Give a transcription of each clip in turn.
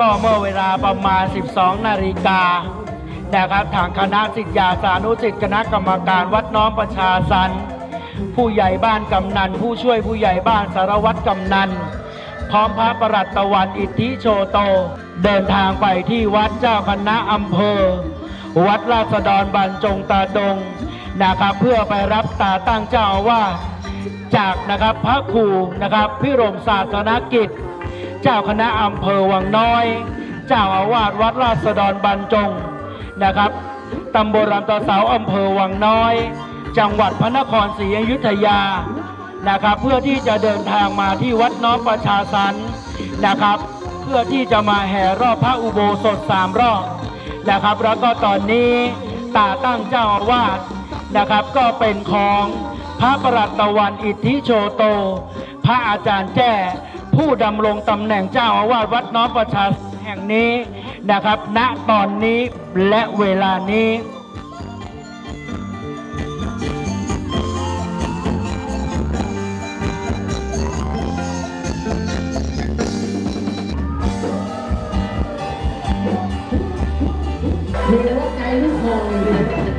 ก็เมื่อเวลาประมาณ 12 นาฬิกานะครับทางคณะสิทธิาสานุสิทธิคณะกรรมการวัดน้อมประชาสันผู้ใหญ่บ้านกำนัน ผู้ช่วยผู้ใหญ่บ้านสารวัตรกำนัน พร้อมพระประหลัดตะวันอิทธิโชโต เดินทางไปที่วัดเจ้าคณะอำเภอ วัดราษฎรบรรจงตาดงนะครับเพื่อไปรับตาตั้งเจ้าอาวาจากนะครับพระครูนะครับพิรมศาสนกิจ เจ้าคณะอำเภอวังน้อย เจ้าอาวาสวัดราษฎรบรรจงนะครับตำบลลำตะเสาอำเภอวังน้อย จังหวัดพระนครศรีอยุธยานะครับ เพื่อที่จะเดินทางมาที่วัดน้อมประชาสันนะครับ เพื่อที่จะมาแห่รอบพระอุโบสถสามรอบนะครับ แล้วก็ตอนนี้ตาตั้งเจ้าอาวาสนะครับ ก็เป็นของพระประหลัดตะวันอิทธิโชโต พระอาจารย์แจ้ ผู้ดำรงตำแหน่งเจ้าอาวาสวัดน้อมประชาแห่งนี้นะครับ ณตอนนี้และเวลานี้มีแต่ว่าใจลูกคอเลย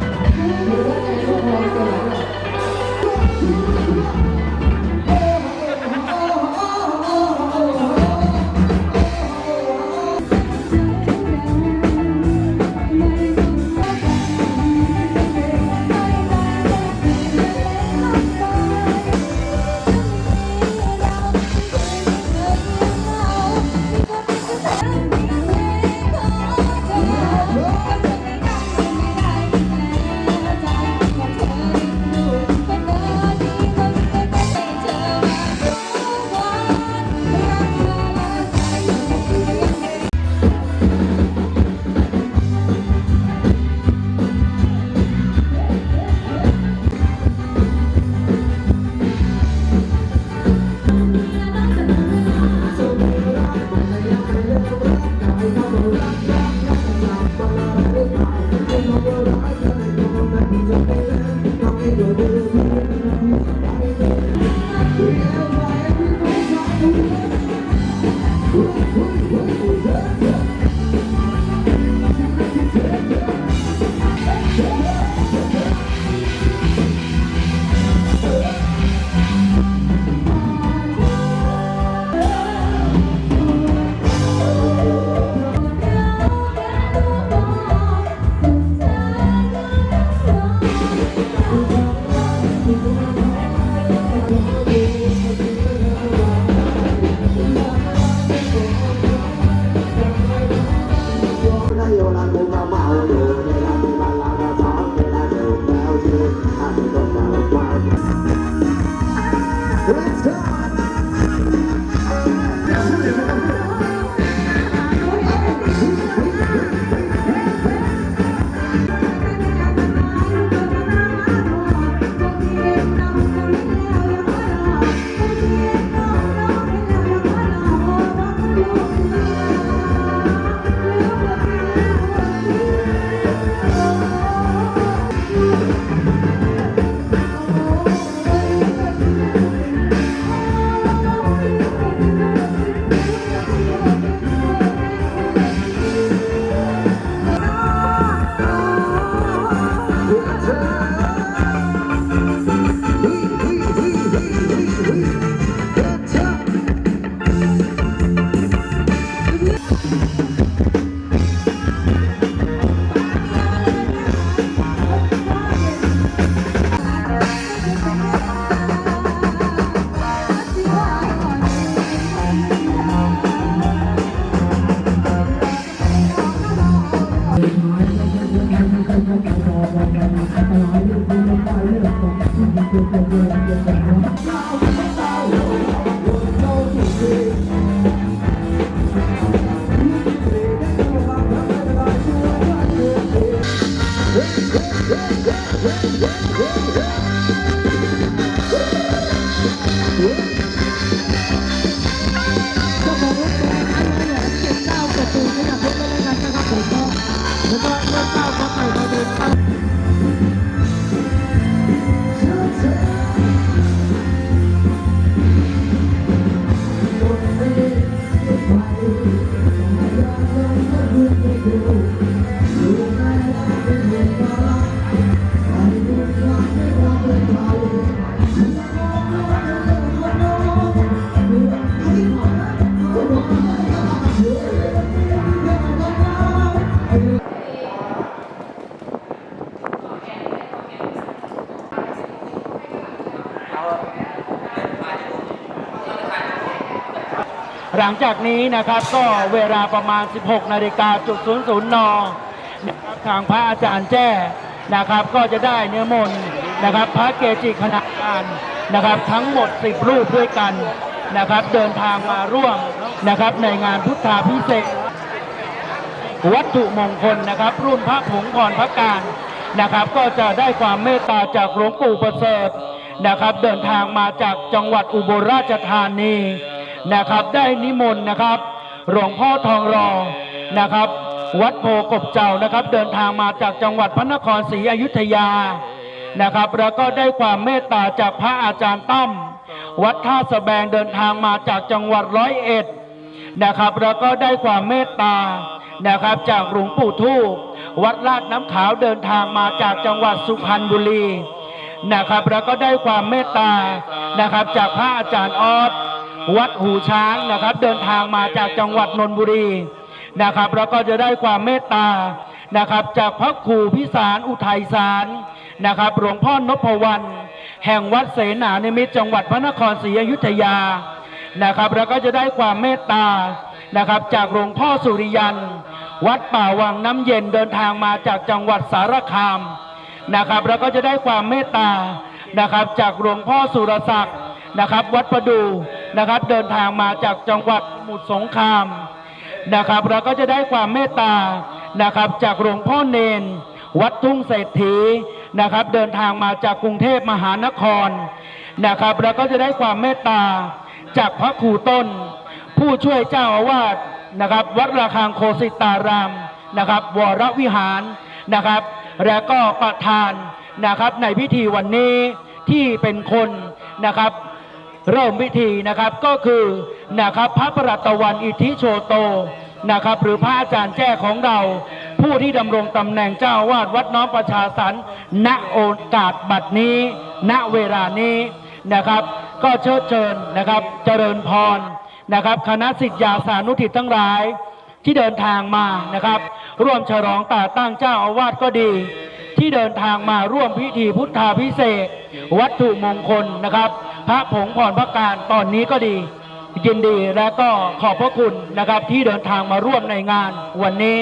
ได้ ถูกต้องถูเลืาใหม่มต้งก็เพื่อให้ หลังจากนี้นะครับก็เวลาประมาณ 16 นาฬิกาจุด00นนะครับทางพระอาจารย์แจ้นะครับ ก็จะได้เนื้อมนนะครับ พระเกจิคณะการนะครับ ทั้งหมด 10 รูปด้วยกันนะครับ เดินทางมาร่วมนะครับในงานพุทธาพิเศษวัตถุมงคลนะครับ รุ่นพระผงพรพระการนะครับ ก็จะได้ความเมตตาจากหลวงปู่ประเสริฐนะครับ เดินทางมาจากจังหวัดอุบลราชธานี นะครับได้นิมนต์นะครับ หลวงพ่อทองรอนะครับ วัดโพกบเจ้านะครับ เดินทางมาจากจังหวัดพระนครศรีอยุธยานะครับ แล้วก็ได้ความเมตตาจากพระอาจารย์ตั้มวัดท่าสะแบงเดินทางมาจากจังหวัดร้อยเอ็ดนะครับ แล้วก็ได้ความเมตตานะครับจากหลวงปู่ทูปวัดลาดน้ำขาวเดินทางมาจากจังหวัดสุพรรณบุรีนะครับ แล้วก็ได้ความเมตตานะครับ จากพระอาจารย์ออส วัดหูช้างนะครับ เดินทางมาจากจังหวัดนนทบุรีนะครับ แล้วก็จะได้ความเมตตานะครับ จากพระครูพิสารอุทัยสารนะครับ หลวงพ่อนพวรรณแห่งวัดเสนานิมิตรจังหวัดพระนครศรีอยุธยานะครับ แล้วก็จะได้ความเมตตานะครับ จากหลวงพ่อสุริยันวัดป่าวังน้ำเย็นเดินทางมาจากจังหวัดสารคามนะครับ แล้วก็จะได้ความเมตตานะครับ จากหลวงพ่อสุรศักดิ์นะครับ วัดประดู นะครับ เดินทางมาจากจังหวัดสมุทรสงครามนะครับแล้วก็จะได้ความเมตตานะครับ จากหลวงพ่อเนน วัดทุ่งเศรษฐีนะครับ เดินทางมาจากกรุงเทพมหานครนะครับแล้วก็จะได้ความเมตตาจากพระครูต้น ผู้ช่วยเจ้าอาวาสนะครับ วัดระฆังโคสิตารามนะครับ วรวิหารนะครับ และก็ประธานนะครับในพิธีวันนี้ที่เป็นคนนะครับ เริ่มพิธีนะครับก็คือนะครับพระประหลัดตะวันอิทธิโชโตนะครับหรือพระอาจารย์แจ้ของเรา ผู้ที่ดำรงตำแหน่งเจ้าอาวาสวัดน้อมประชาสรรณโอกาสบัดนี้ ณเวลานี้นะครับ ก็เชิญเชิญนะครับเจริญพรนะครับ คณะสิทธิยาสานุทิตทั้งหลายที่เดินทางมานะครับ ร่วมฉลองต่ตั้งเจ้าอาวาสก็ดี ที่เดินทางมาร่วมพิธีพุทธาพิเศษ วัตถุมงคลนะครับ ระผงผ่อนพระการตอนนี้ก็ดี ยินดีและก็ขอบพระคุณนะครับที่เดินทางมาร่วมในงานวันนี้